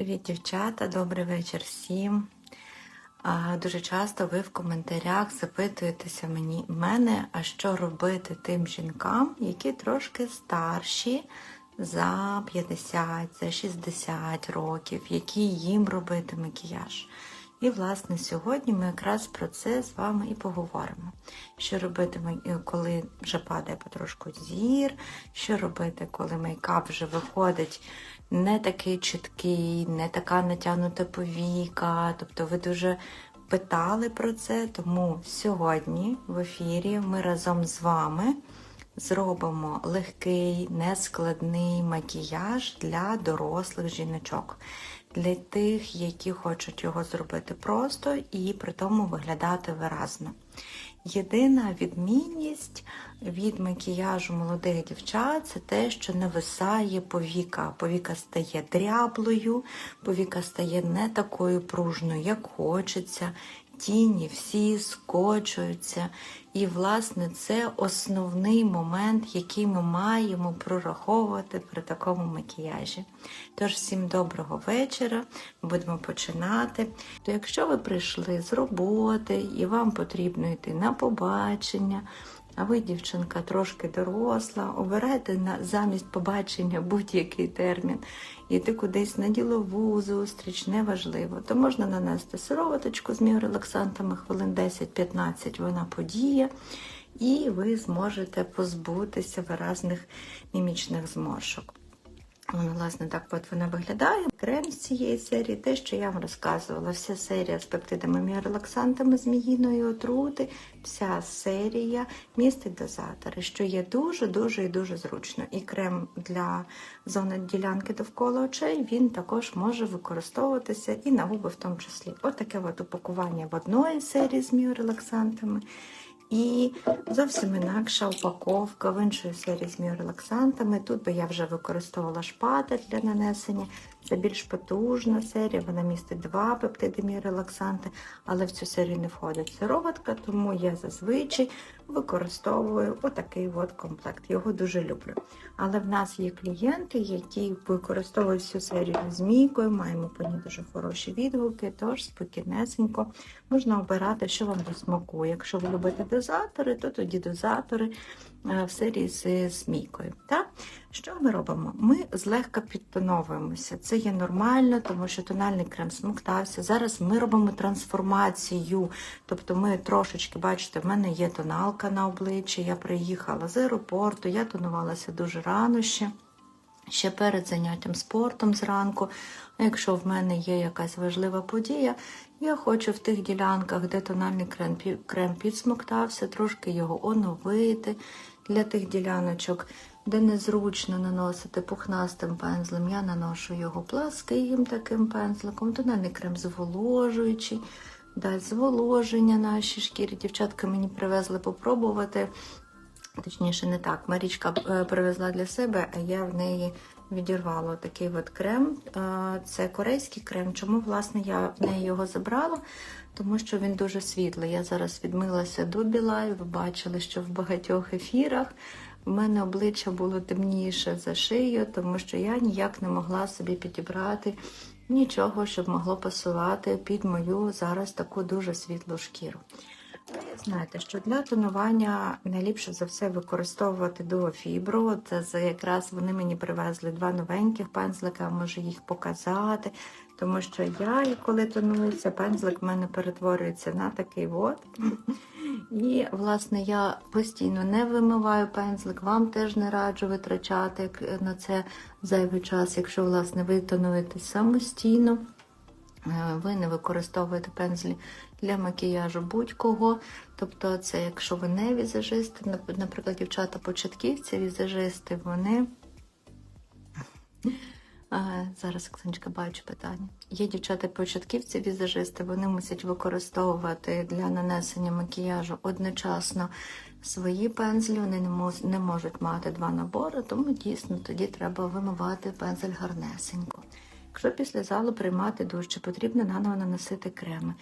Привіт, дівчата, добрий вечір всім. Дуже часто ви в коментарях запитуєтеся мені, мене, а що робити тим жінкам, які трошки старші за 50, за 60 років, які їм робити макіяж. І, власне, сьогодні ми якраз про це з вами і поговоримо. Що робити, коли вже падає потрошку зір, що робити, коли мейкап вже виходить не такий чіткий, не така натягнута повіка. Тобто ви дуже питали про це, тому сьогодні в ефірі ми разом з вами зробимо легкий, нескладний макіяж для дорослих жіночок. Для тих, які хочуть його зробити просто і при тому виглядати виразно. Єдина відмінність від макіяжу молодих дівчат це те, що не висає повіка. Повіка стає дряблою, повіка стає не такою пружною, як хочеться. Тіні всі скочуються. І, власне, це основний момент, який ми маємо прораховувати при такому макіяжі. Тож, всім доброго вечора, будемо починати. То якщо ви прийшли з роботи і вам потрібно йти на побачення, а ви, дівчинка, трошки доросла, обирайте на замість побачення будь-який термін. Іти кудись на ділову зустріч, неважливо. То можна нанести сироваточку з міорелаксантами хвилин 10-15, вона подіє, і ви зможете позбутися виразних мімічних зморшок. Вона, власне, так от вона виглядає. Крем з цієї серії, те, що я вам розказувала, вся серія з пептидами міорелаксантами зміїної отрути, вся серія містить дозатори, що є дуже-дуже і дуже зручно. І крем для зони ділянки довкола очей він також може використовуватися і на губи в тому числі. Отаке от упакування в одної серії з міорелаксантами. І зовсім інакша упаковка в іншої серії з міорелаксантами. Тут би я вже використовувала шпатель для нанесення. Це більш потужна серія, вона містить два пептиди міорелаксанти, але в цю серію не входить сироватка, тому я зазвичай використовую отакий от комплект. Його дуже люблю. Але в нас є клієнти, які використовують всю серію з мійкою, маємо по ній дуже хороші відгуки, тож спокійнесенько можна обирати, що вам до смаку. Якщо ви любите дозатори, то тоді дозатори в серії з змійкою. Так? Що ми робимо? Ми злегка підтоновуємося. Це є нормально, тому що тональний крем смоктався. Зараз ми робимо трансформацію. Тобто ми трошечки, бачите, в мене є тоналка на обличчі, я приїхала з аеропорту, я тонувалася дуже рано ще. Ще перед заняттям спортом зранку. Якщо в мене є якась важлива подія, я хочу в тих ділянках, де тональний крем, крем підсмоктався, трошки його оновити для тих діляночок, де незручно наносити пухнастим пензлем. Я наношу його пласким таким пензликом, тональний крем зволожуючий, далі зволоження наші шкірі. Дівчатка мені привезли попробувати. Точніше, не так. Марічка е, привезла для себе, а я в неї відірвала такий от крем. Це корейський крем. Чому, власне, я в неї його забрала? Тому що він дуже світлий. Я зараз відмилася до біла, і ви бачили, що в багатьох ефірах в мене обличчя було темніше за шию, тому що я ніяк не могла собі підібрати нічого, щоб могло пасувати під мою зараз таку дуже світлу шкіру. Знаєте, що для тонування найліпше за все використовувати дуофібру. Це якраз вони мені привезли два новеньких пензлика, можу їх показати. Тому що я, коли тонуюся, пензлик в мене перетворюється на такий от. І, власне, я постійно не вимиваю пензлик, вам теж не раджу витрачати на це зайвий час, якщо, власне, ви тонуєтесь самостійно. Е, Ви не використовуєте пензлі для макіяжу будь-кого. Тобто, це якщо ви не візажисти, наприклад, дівчата-початківці, візажисти, вони. Зараз, Оксаночка, бачу питання. Є дівчата-початківці, візажисти, вони мусять використовувати для нанесення макіяжу одночасно свої пензлі, вони не можуть мати два набори, тому дійсно тоді треба вимивати пензель гарнесенько. Якщо після залу приймати душ, чи потрібно наново наносити креми.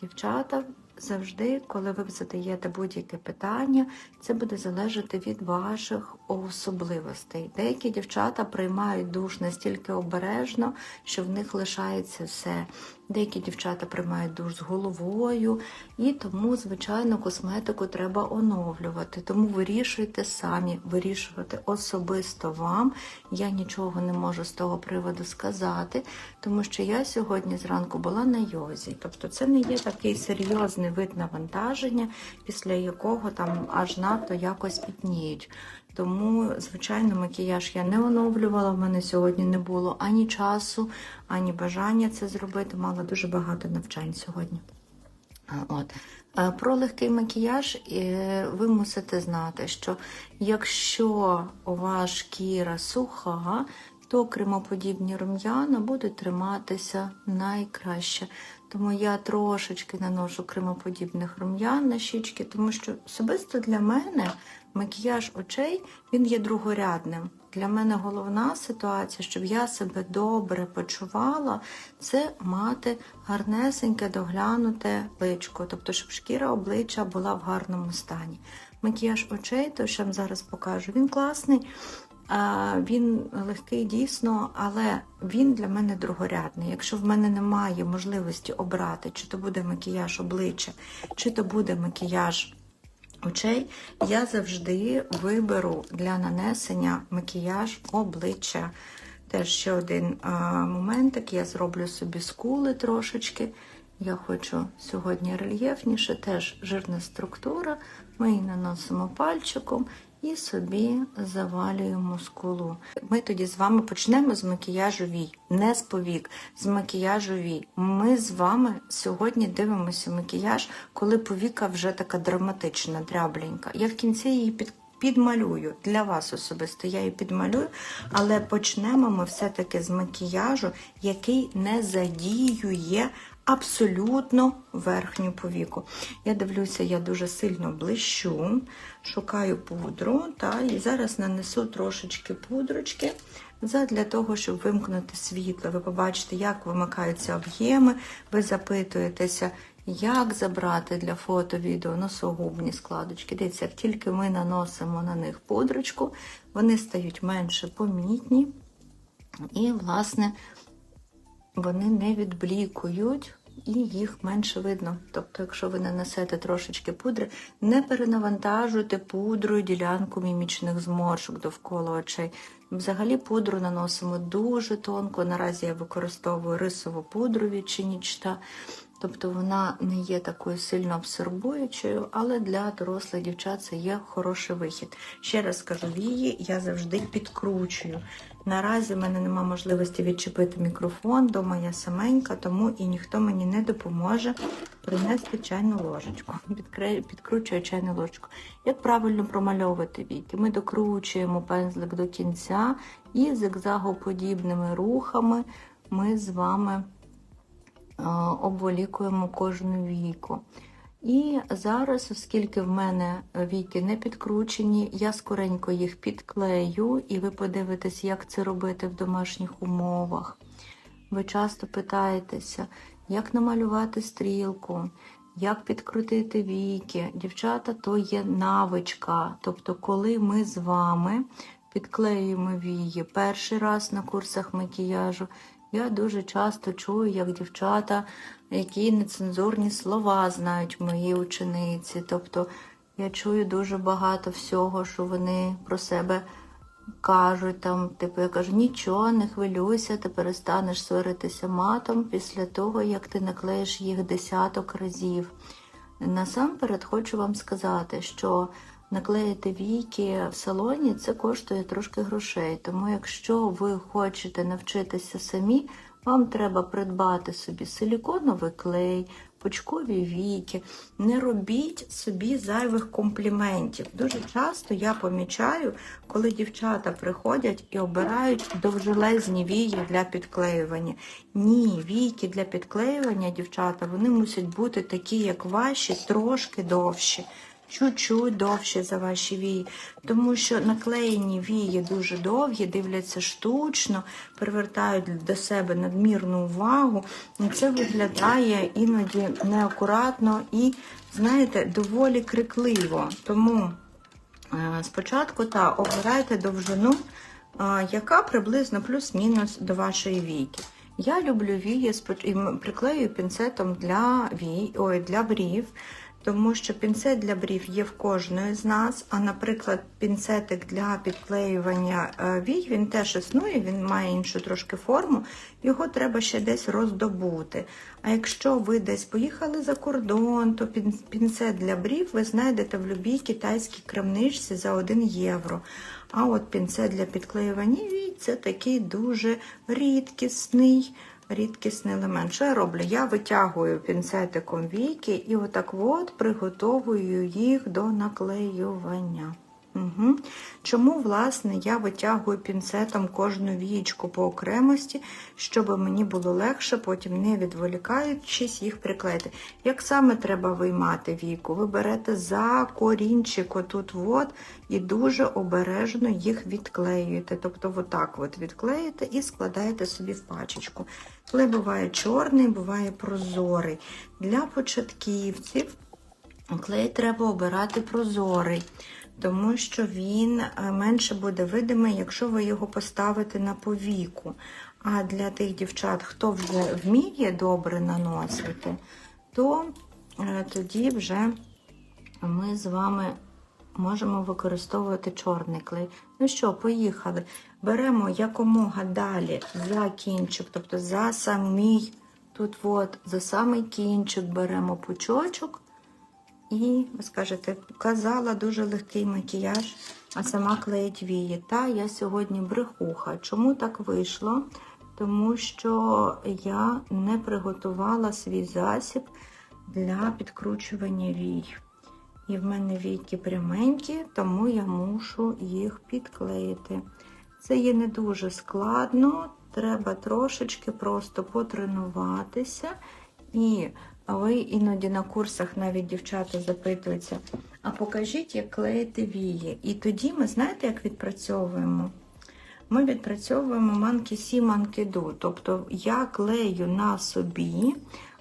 Дівчата, завжди, коли ви задаєте будь-яке питання, це буде залежати від ваших особливостей. Деякі дівчата приймають душ настільки обережно, що в них лишається все. Деякі дівчата приймають душ з головою, і тому, звичайно, косметику треба оновлювати. Тому вирішуйте самі, вирішувати особисто вам. Я нічого не можу з того приводу сказати, тому що я сьогодні зранку була на йозі. Тобто це не є такий серйозний вид навантаження, після якого там аж надто якось пітніють. Тому, звичайно, макіяж я не оновлювала. В мене сьогодні не було ані часу, ані бажання це зробити. Мала дуже багато навчань сьогодні. От. Е, Про легкий макіяж е, ви мусите знати, що якщо у вас шкіра суха, то кремоподібні рум'яна будуть триматися найкраще. Тому я трошечки наношу кремоподібних рум'ян на щічки, тому що особисто для мене макіяж очей він є другорядним. Для мене головна ситуація, щоб я себе добре почувала, це мати гарнесеньке, доглянуте личко, тобто, щоб шкіра обличчя була в гарному стані. Макіяж очей, то що вам зараз покажу, він класний. Він легкий дійсно, але він для мене другорядний. Якщо в мене немає можливості обрати, чи то буде макіяж обличчя, чи то буде макіяж очей, я завжди виберу для нанесення макіяж обличчя. Теж ще один моментик, я зроблю собі скули трошечки. Я хочу сьогодні рельєфніше, теж жирна структура. Ми її наносимо пальчиком і собі завалюємо скулу. Ми тоді з вами почнемо з макіяжу вій, не з повік, з макіяжу вій. Ми з вами сьогодні дивимося макіяж, коли повіка вже така драматична, дрябленька. Я в кінці її під. Підмалюю для вас особисто, я її підмалюю, але почнемо ми все-таки з макіяжу, який не задіює абсолютно верхню повіку. Я дивлюся, я дуже сильно блищу, шукаю пудру, та, і зараз нанесу трошечки пудрочки для того, щоб вимкнути світло. Ви побачите, як вимикаються об'єми, ви запитуєтеся, як забрати для фото, відео носогубні складочки. Дивіться, як тільки ми наносимо на них пудрочку, вони стають менше помітні. І, власне, вони не відблікують і їх менше видно. Тобто, якщо ви нанесете трошечки пудри, не перенавантажуйте пудрою ділянку мімічних зморшок довкола очей. Взагалі пудру наносимо дуже тонко. Наразі я використовую рисову пудру від Чинічта. Тобто вона не є такою сильно абсорбуючою, але для дорослих дівчат це є хороший вихід. Ще раз скажу, вії я завжди підкручую. Наразі в мене немає можливості відчепити мікрофон, дома я саменька, тому і ніхто мені не допоможе принести чайну ложечку. Підкручую чайну ложечку. Як правильно промальовувати віки? Ми докручуємо пензлик до кінця і зигзагоподібними рухами ми з вами обволікуємо кожну віку. І зараз, оскільки в мене віки не підкручені, я скоренько їх підклею, і ви подивитесь, як це робити в домашніх умовах. Ви часто питаєтеся, як намалювати стрілку, як підкрутити віки. Дівчата, то є навичка. Тобто, коли ми з вами підклеюємо вії перший раз на курсах макіяжу, я дуже часто чую, як дівчата, які нецензурні слова знають мої учениці. Тобто я чую дуже багато всього, що вони про себе кажуть. Там, Типу, я кажу, нічого, не хвилюйся, ти перестанеш сваритися матом після того, як ти наклеїш їх десяток разів. Насамперед хочу вам сказати, що наклеїти війки в салоні, це коштує трошки грошей. Тому, якщо ви хочете навчитися самі, вам треба придбати собі силіконовий клей, пучкові віки. Не робіть собі зайвих компліментів. Дуже часто я помічаю, коли дівчата приходять і обирають довжелезні вії для підклеювання. Ні, війки для підклеювання, дівчата, вони мусять бути такі, як ваші, трошки довші. Чуть-чуть довше за ваші вії, тому що наклеєні вії дуже довгі, дивляться штучно, привертають до себе надмірну увагу. І це виглядає іноді неакуратно і, знаєте, доволі крикливо. Тому е, спочатку та обирайте довжину, е, яка приблизно плюс-мінус до вашої війки. Я люблю вії приклею пінцетом для вій, ой, для брів, тому що пінцет для брів є в кожної з нас. А, наприклад, пінцетик для підклеювання е, вій він теж існує, він має іншу трошки форму. Його треба ще десь роздобути. А якщо ви десь поїхали за кордон, то пінцет для брів ви знайдете в будь-якій китайській крамничці за 1 євро. А от пінцет для підклеювання вій це такий дуже рідкісний, рідкісний елемент. Що я роблю? Я витягую пінцетиком віки і отак от приготовую їх до наклеювання. Угу. Чому, власне, я витягую пінцетом кожну вієчку по окремості, щоб мені було легше, потім не відволікаючись їх приклеїти. Як саме треба виймати війку? Ви берете за корінчик отут от, і дуже обережно їх відклеюєте. Тобто, отак от відклеїте і складаєте собі в пачечку. Клей буває чорний, буває прозорий. Для початківців клей треба обирати прозорий тому що він е, менше буде видимий, якщо ви його поставите на повіку. А для тих дівчат, хто вже вміє добре наносити, то е, тоді вже ми з вами можемо використовувати чорний клей. Ну що, поїхали. Беремо якомога далі за кінчик, тобто за самий, тут от, за самий кінчик беремо пучочок. І ви скажете, казала дуже легкий макіяж, а сама клеїть вії. Та я сьогодні брехуха. Чому так вийшло? Тому що я не приготувала свій засіб для підкручування вій. І в мене війки пряменькі, тому я мушу їх підклеїти. Це є не дуже складно, треба трошечки просто потренуватися. І ви іноді на курсах навіть дівчата запитуються, а покажіть, як клеїти вії. І тоді ми знаєте, як відпрацьовуємо? Ми відпрацьовуємо манки сі, манки ду. Тобто я клею на собі,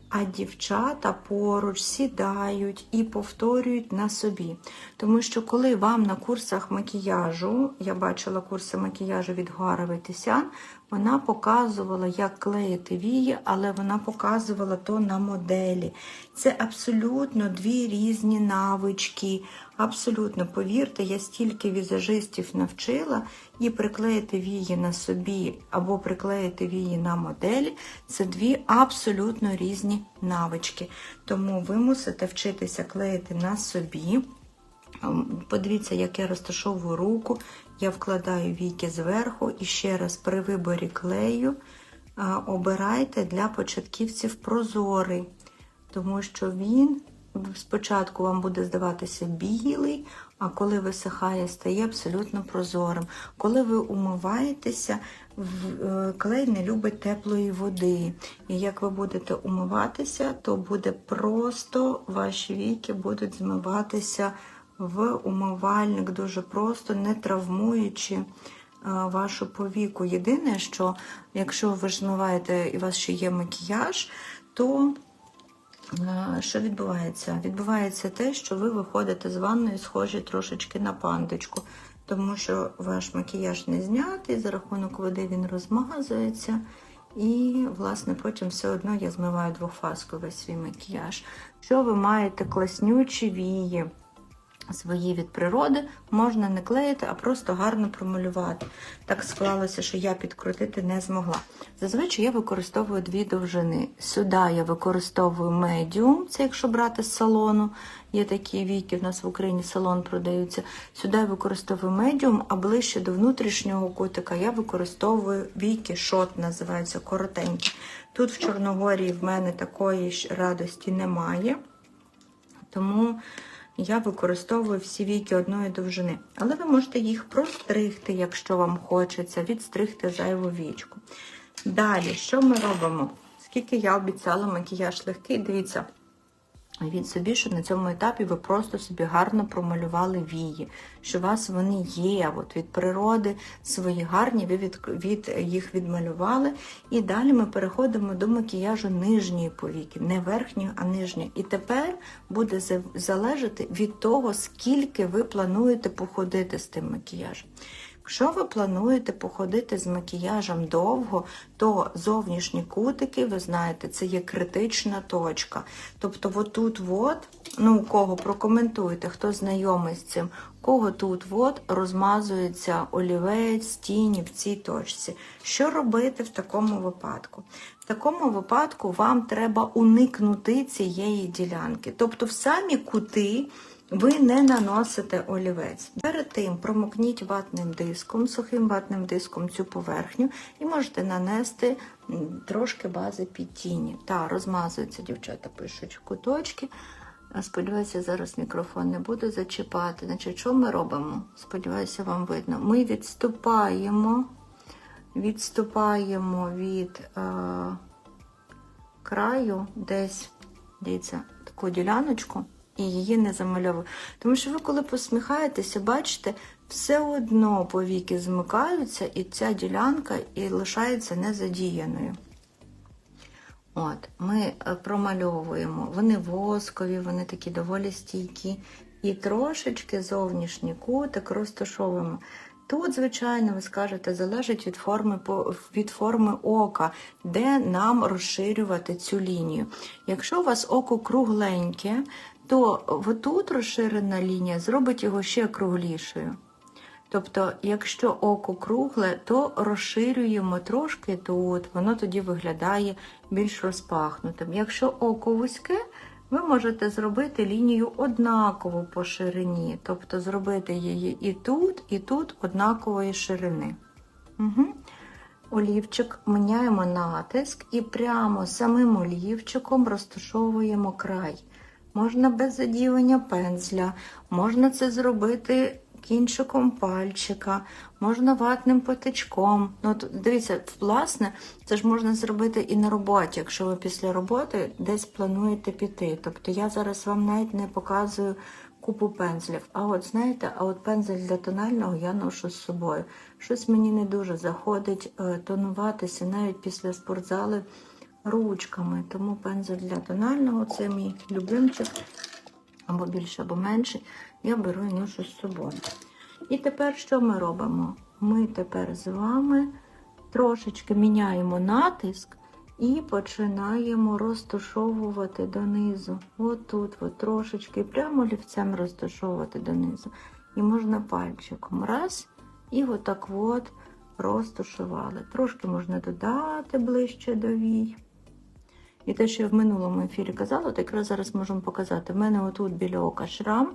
а дівчата поруч сідають і повторюють на собі. Тому що коли вам на курсах макіяжу, я бачила курси макіяжу від Гуара Тисян, вона показувала, як клеїти вії, але вона показувала то на моделі. Це абсолютно дві різні навички. Абсолютно, повірте, я стільки візажистів навчила і приклеїти вії на собі або приклеїти вії на моделі це дві абсолютно різні навички. Тому ви мусите вчитися клеїти на собі. Ем, Подивіться, як я розташовую руку, я вкладаю віки зверху і ще раз при виборі клею обирайте для початківців прозорий, тому що він спочатку вам буде здаватися білий, а коли висихає, стає абсолютно прозорим. Коли ви умиваєтеся, е, клей не любить теплої води. І як ви будете умиватися, то буде просто ваші віки будуть змиватися в умивальник дуже просто, не травмуючи е, вашу повіку. Єдине, що якщо ви ж змиваєте і у вас ще є макіяж, то що відбувається? Відбувається те, що ви виходите з ванної схожі трошечки на пандочку, тому що ваш макіяж не знятий, за рахунок води він розмазується. І, власне, потім все одно я змиваю двохфазку весь свій макіяж. Що ви маєте класнючі вії? Свої від природи можна не клеїти, а просто гарно промалювати. Так склалося, що я підкрутити не змогла. Зазвичай я використовую дві довжини. Сюди я використовую медіум, це якщо брати з салону. Є такі віки, в нас в Україні салон продаються. Сюди я використовую медіум, а ближче до внутрішнього кутика я використовую віки, шот називаються коротенькі. Тут в Чорногорії в мене такої ж радості немає. Тому я використовую всі віки одної довжини. Але ви можете їх простригти, якщо вам хочеться, відстригти зайву вічку. Далі, що ми робимо? Скільки я обіцяла макіяж легкий, дивіться, Від собі, що на цьому етапі ви просто собі гарно промалювали вії, що у вас вони є, от від природи свої гарні, ви від, від їх відмалювали. І далі ми переходимо до макіяжу нижньої повіки, не верхньої, а нижньої. І тепер буде залежати від того, скільки ви плануєте походити з тим макіяжем. Якщо ви плануєте походити з макіяжем довго, то зовнішні кутики, ви знаєте, це є критична точка. Тобто, отут, от, ну кого прокоментуйте, хто знайомий з цим, кого тут от розмазується олівець, тіні в цій точці. Що робити в такому випадку? В такому випадку вам треба уникнути цієї ділянки. Тобто, в самі кути ви не наносите олівець. Перед тим промокніть ватним диском, сухим ватним диском цю поверхню і можете нанести трошки бази під тіні. Та, розмазуються, дівчата пишуть куточки. Сподіваюся, зараз мікрофон не буде зачіпати. Значить, що ми робимо? Сподіваюся, вам видно. Ми відступаємо, відступаємо від е, краю десь, дивіться, таку діляночку і її не замальовую. Тому що ви, коли посміхаєтеся, бачите, все одно повіки змикаються, і ця ділянка і лишається незадіяною. От, ми е, промальовуємо. Вони воскові, вони такі доволі стійкі. І трошечки зовнішній кутик розташовуємо. Тут, звичайно, ви скажете, залежить від форми, від форми ока, де нам розширювати цю лінію. Якщо у вас око кругленьке, то отут розширена лінія зробить його ще круглішою. Тобто, якщо око кругле, то розширюємо трошки тут, воно тоді виглядає більш розпахнутим. Якщо око вузьке, ви можете зробити лінію однакову по ширині, тобто зробити її і тут, і тут однакової ширини. Угу. Олівчик міняємо натиск і прямо самим олівчиком розташовуємо край. Можна без задівання пензля, можна це зробити кінчиком пальчика, можна ватним потичком. Ну, дивіться, власне, це ж можна зробити і на роботі, якщо ви після роботи десь плануєте піти. Тобто я зараз вам навіть не показую купу пензлів. А от знаєте, а от пензель для тонального я ношу з собою. Щось мені не дуже заходить е, тонуватися навіть після спортзали ручками. Тому пензель для тонального це мій любимчик, або більше, або менше. Я беру і ношу з собою. І тепер що ми робимо? Ми тепер з вами трошечки міняємо натиск і починаємо розташовувати донизу. От тут, от трошечки, прямо олівцем розташовувати донизу. І можна пальчиком. Раз, і отак от розташували. Трошки можна додати ближче до вій. І те, що я в минулому ефірі казала, то якраз зараз можемо показати. У мене отут біля ока шрам,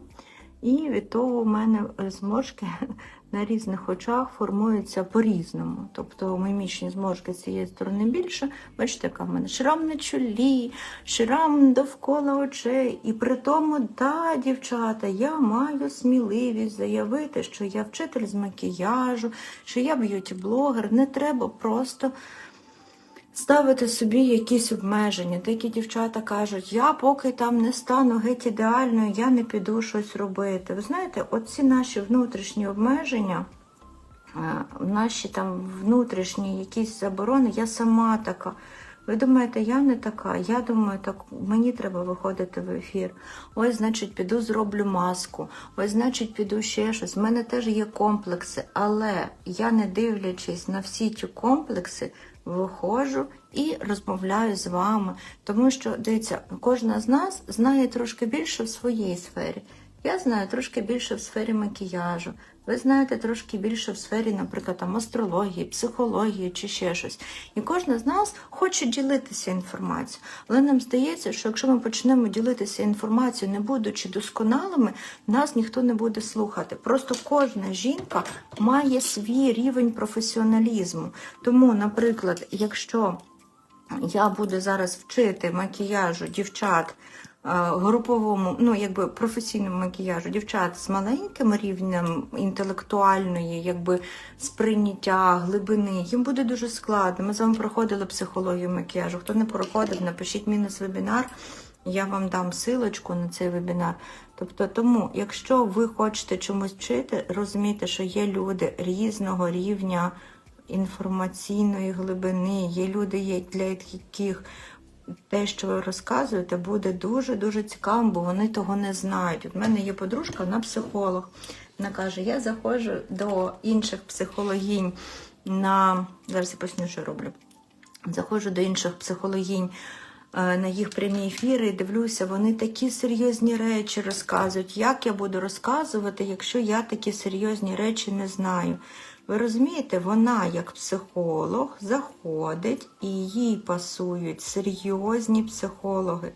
і від того у мене е, зморшки на різних очах формуються по-різному. Тобто мімічні зморшки з цієї сторони більше. Бачите, яка в мене шрам на чолі, шрам довкола очей. І при тому, та, дівчата, я маю сміливість заявити, що я вчитель з макіяжу, що я б'юті-блогер. Не треба просто ставити собі якісь обмеження. Деякі дівчата кажуть, я поки там не стану геть ідеальною, я не піду щось робити. Ви знаєте, оці наші внутрішні обмеження, е, наші там внутрішні якісь заборони, я сама така. Ви думаєте, я не така? Я думаю, так мені треба виходити в ефір. Ось, значить, піду зроблю маску. Ось, значить, піду ще щось. У мене теж є комплекси, але я, не дивлячись на всі ті комплекси, виходжу і розмовляю з вами. Тому що, дивіться, кожна з нас знає трошки більше в своїй сфері. Я знаю трошки більше в сфері макіяжу. Ви знаєте трошки більше в сфері, наприклад, там, астрології, психології чи ще щось. І кожна з нас хоче ділитися інформацією. Але нам здається, що якщо ми почнемо ділитися інформацією, не будучи досконалими, нас ніхто не буде слухати. Просто кожна жінка має свій рівень професіоналізму. Тому, наприклад, якщо я буду зараз вчити макіяжу дівчат груповому, ну якби професійному макіяжу дівчат з маленьким рівнем інтелектуальної, якби сприйняття, глибини, їм буде дуже складно. Ми з вами проходили психологію макіяжу. Хто не проходив, напишіть мені на вебінар. Я вам дам силочку на цей вебінар. Тобто, тому, якщо ви хочете чомусь вчити, розумійте, що є люди різного рівня інформаційної глибини, є люди, для яких те, що ви розказуєте, буде дуже-дуже цікавим, бо вони того не знають. В мене є подружка, вона психолог. Вона каже: я заходжу до інших психологінь на зараз я поясню, що роблю. Заходжу до інших психологінь е, на їх прямі ефіри і дивлюся, вони такі серйозні речі розказують. Як я буду розказувати, якщо я такі серйозні речі не знаю? Ви розумієте, вона як психолог заходить і їй пасують серйозні психологи.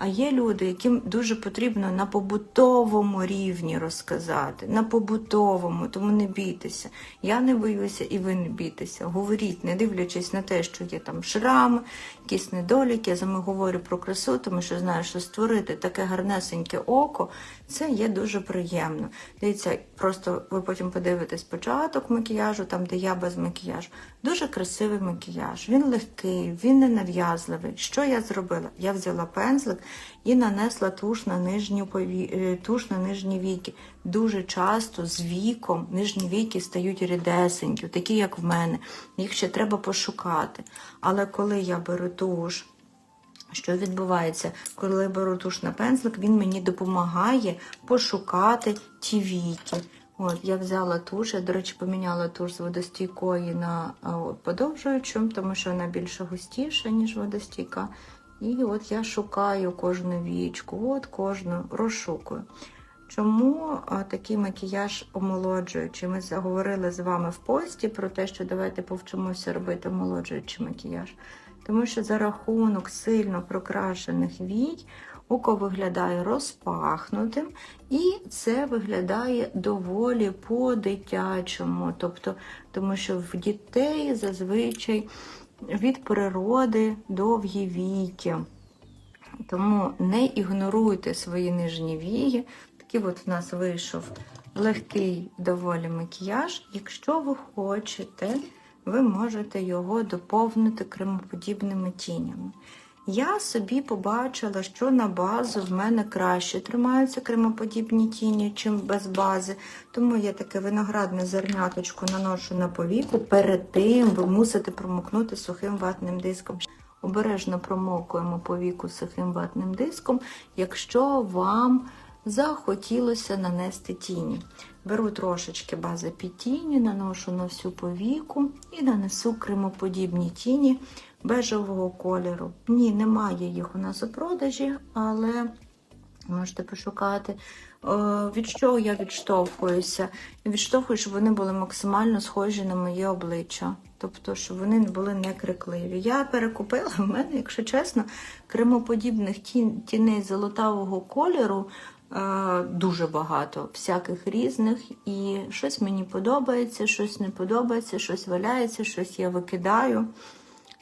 А є люди, яким дуже потрібно на побутовому рівні розказати, на побутовому, тому не бійтеся. Я не боюся, і ви не бійтеся. Говоріть, не дивлячись на те, що є там шрами, якісь недоліки. Я саме говорю про красу, тому що знаю, що створити таке гарнесеньке око це є дуже приємно. Дивіться, просто ви потім подивитесь початок макіяжу, там де я без макіяжу. Дуже красивий макіяж. Він легкий, він не нав'язливий. Що я зробила? Я взяла пензлик і нанесла туш на нижню пові... е, туш на нижні віки. Дуже часто з віком нижні віки стають рідесенькі, такі як в мене. Їх ще треба пошукати. Але коли я беру туш, що відбувається, коли беру туш на пензлик, він мені допомагає пошукати ті віки. От, я взяла туш, я, до речі, поміняла туш з водостійкої на от, подовжуючу, тому що вона більше густіша, ніж водостійка. І от я шукаю кожну вічку, от кожну розшукую. Чому такий макіяж омолоджуючий? Ми заговорили з вами в пості про те, що давайте повчимося робити омолоджуючий макіяж. Тому що за рахунок сильно прокрашених вій око виглядає розпахнутим, і це виглядає доволі по-дитячому. Тобто, тому що в дітей зазвичай від природи довгі віки. Тому не ігноруйте свої нижні вії. Такий от в нас вийшов легкий доволі макіяж. Якщо ви хочете, ви можете його доповнити кремоподібними тінями. Я собі побачила, що на базу в мене краще тримаються кремоподібні тіні, чим без бази. Тому я таке виноградне зерняточко наношу на повіку. Перед тим ви мусите промокнути сухим ватним диском. Обережно промокуємо повіку сухим ватним диском, якщо вам захотілося нанести тіні. Беру трошечки бази під тіні, наношу на всю повіку і нанесу кремоподібні тіні бежевого кольору. Ні, немає їх у нас у продажі, але можете пошукати. Е, Від чого я відштовхуюся? Відштовхую, щоб вони були максимально схожі на моє обличчя. Тобто, щоб вони були не крикливі. Я перекупила в мене, якщо чесно, кремоподібних тіней золотавого кольору дуже багато, всяких різних. І щось мені подобається, щось не подобається, щось валяється, щось я викидаю.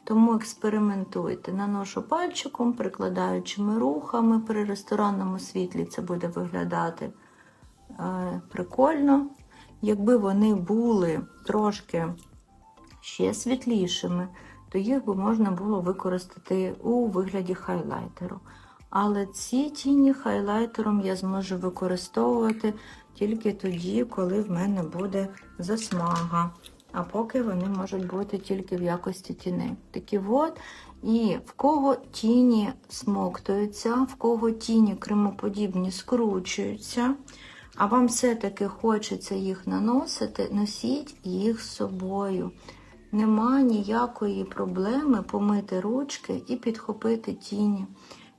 Тому експериментуйте. Наношу пальчиком, прикладаючими рухами. При ресторанному світлі це буде виглядати е, прикольно. Якби вони були трошки ще світлішими, то їх би можна було використати у вигляді хайлайтеру. Але ці тіні хайлайтером я зможу використовувати тільки тоді, коли в мене буде засмага. А поки вони можуть бути тільки в якості тіней. Такі от. І в кого тіні смоктуються, в кого тіні кремоподібні скручуються, а вам все-таки хочеться їх наносити, носіть їх з собою. Нема ніякої проблеми помити ручки і підхопити тіні.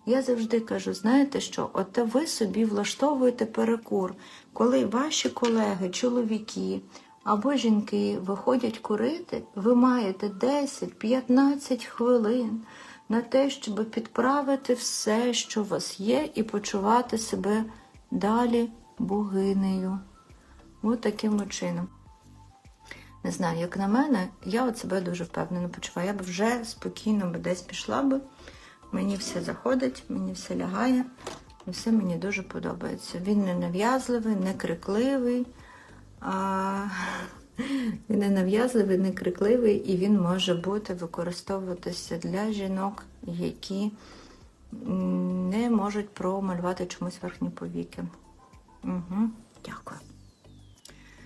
Я завжди кажу, знаєте що, от ви собі влаштовуєте перекур, коли ваші колеги, чоловіки або жінки виходять курити, ви маєте 10-15 хвилин на те, щоб підправити все, що у вас є, і почувати себе далі богинею. От таким чином. Не знаю, як на мене, я от себе дуже впевнено почуваю. Я б вже спокійно би десь пішла би. Мені все заходить, мені все лягає, і все мені дуже подобається. Він не нав'язливий, не крикливий. А... Він не нав'язливий, не крикливий, і він може бути використовуватися для жінок, які не можуть промалювати чомусь верхні повіки. Угу, дякую.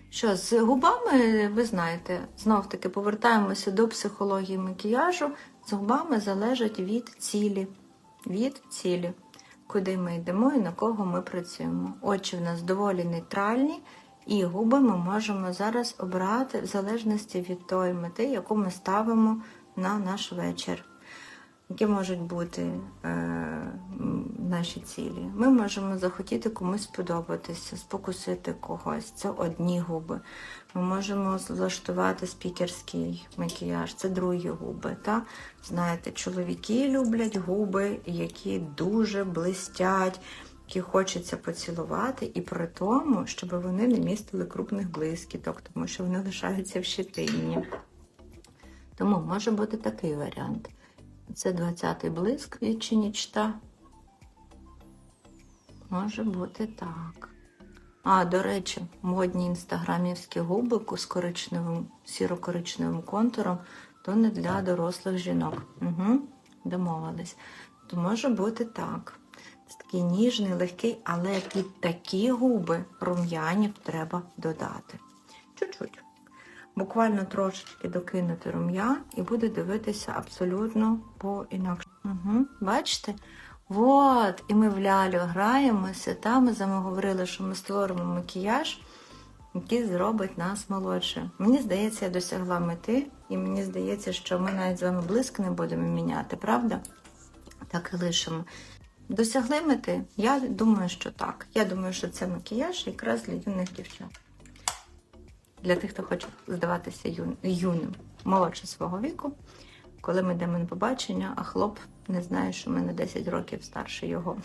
Що, з губами, ви знаєте, знов таки повертаємося до психології макіяжу. З губами залежить від цілі. Від цілі, куди ми йдемо і на кого ми працюємо. Очі в нас доволі нейтральні, і губи ми можемо зараз обрати в залежності від тої мети, яку ми ставимо на наш вечір. Які можуть бути е, наші цілі? Ми можемо захотіти комусь сподобатися, спокусити когось. Це одні губи. Ми можемо влаштувати спікерський макіяж, це другі губи. Та? Знаєте, чоловіки люблять губи, які дуже блистять, які хочеться поцілувати, і при тому, щоб вони не містили крупних блискіток, тому що вони лишаються в щитині. Тому може бути такий варіант. Це 20-й блиск від Чинічта. Може бути так. А, до речі, модні інстаграмівські губи з коричневим, сіро-коричневим контуром, то не для дорослих жінок. Угу, домовились. То може бути так. Це такий ніжний, легкий, але під такі губи рум'янів треба додати. Чуть-чуть. Буквально трошечки докинути рум'ян і буде дивитися абсолютно по-інакше. Угу. Бачите? От, і ми в лялю граємося, та ми з вами говорили, що ми створимо макіяж, який зробить нас молодше. Мені здається, я досягла мети, і мені здається, що ми навіть з вами блиск не будемо міняти, правда? Так і лишимо. Досягли мети? Я думаю, що так. Я думаю, що це макіяж якраз для юних дівчат. Для тих, хто хоче здаватися юн, юним, молодше свого віку, коли ми йдемо на побачення, а хлоп не знає, що ми на 10 років старше його.